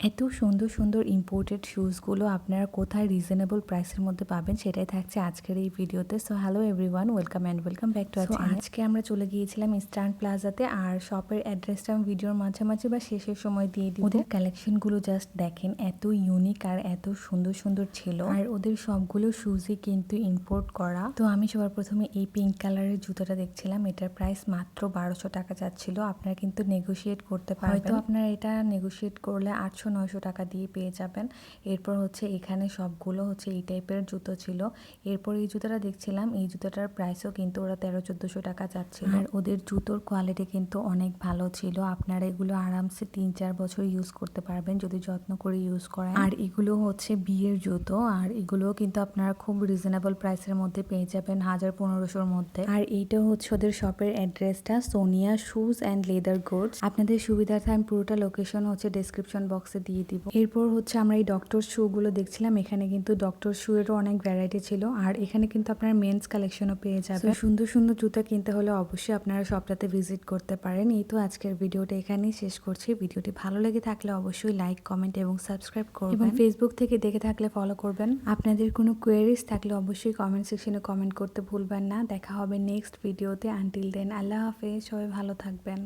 এত সুন্দর সুন্দর ইম্পোর্টেড শুজগুলো আপনারা কোথায় রিজনেবল প্রাইসের মধ্যে পাবেন সেটাই থাকছে আজকের এই ভিডিওতে। So hello everyone welcome and welcome back to আজকে আমরা চলে গিয়েছিলাম ইস্টার্ন প্লাজাতে আর শপের অ্যাড্রেসটা আমি ভিডিওর মাঝামাঝি বা শেষের সময় দিয়ে দিই ওদের কালেকশনগুলো জাস্ট দেখেন এত ইউনিক আর এত সুন্দর সুন্দর ছিল। আর ওদের সবগুলো শুজই কিন্তু ইম্পোর্ট করা। তো আমি সবার প্রথমে এই পিঙ্ক কালারের জুতোটা দেখছিলাম এটার প্রাইস মাত্র বারোশো টাকা যাচ্ছিল। আপনারা কিন্তু নেগোশিয়েট করতে পারবেন। হয়তো আপনারা এটা নেগোশিয়েট করলে আটশো নয়শো টাকা দিয়ে পেয়ে যাবেন। এরপর হচ্ছে এখানে সবগুলো হচ্ছে এই টাইপের জুতো ছিল। এরপর এই জুতোটা দেখছিলাম, এই জুতোটার প্রাইসও কিন্তু ওরা তেরো চোদ্দোশো টাকা যাচ্ছিল আর ওদের জুতোর কোয়ালিটি কিন্তু অনেক ভালো ছিল। আপনারা এগুলো আরামসে তিন চার বছর ইউজ করতে পারবেন যদি যত্ন করে ইউজ করেন। আর এগুলো হচ্ছে বিয়ের জুতো। আর এগুলো কিন্তু আপনারা খুব রিজনেবল প্রাইসের মধ্যে পেয়ে যাবেন হাজার পনেরোশোর মধ্যে। আর এইটা হচ্ছে ওদের শপের অ্যাড্রেসটা Sonia shoes and leather goods আপনাদের সুবিধার্থে আমি পুরোটা লোকেশন হচ্ছে ডেসক্রিপশন বক্সে দিয়ে দিব। এরপর হচ্ছে আমরা এই ডক্টর শু গুলো দেখছিলাম এখানে কিন্তু ডক্টর শু এরও অনেক ভ্যারাইটি ছিল আর এখানে কিন্তু আপনার মেন্স কালেকশনও পেয়ে যাবেন। সুন্দর সুন্দর জুতো কিনতে হলে অবশ্যই আপনারা সবটাতে ভিজিট করতে পারেন। এই তো আজকের ভিডিওটা এখানেই শেষ করছি। ভিডিওটি ভালো লেগে থাকলে অবশ্যই লাইক কমেন্ট এবং সাবস্ক্রাইব করবেন। এবং ফেসবুক থেকে দেখে থাকলে ফলো করবেন। আপনাদের কোনো কোয়েরিজ থাকলে অবশ্যই কমেন্ট সেকশনে কমেন্ট করতে ভুলবেন না। দেখা হবে নেক্সট ভিডিওতে আনটিল দেন আল্লাহ হাফেজ। সবাই ভালো থাকবেন।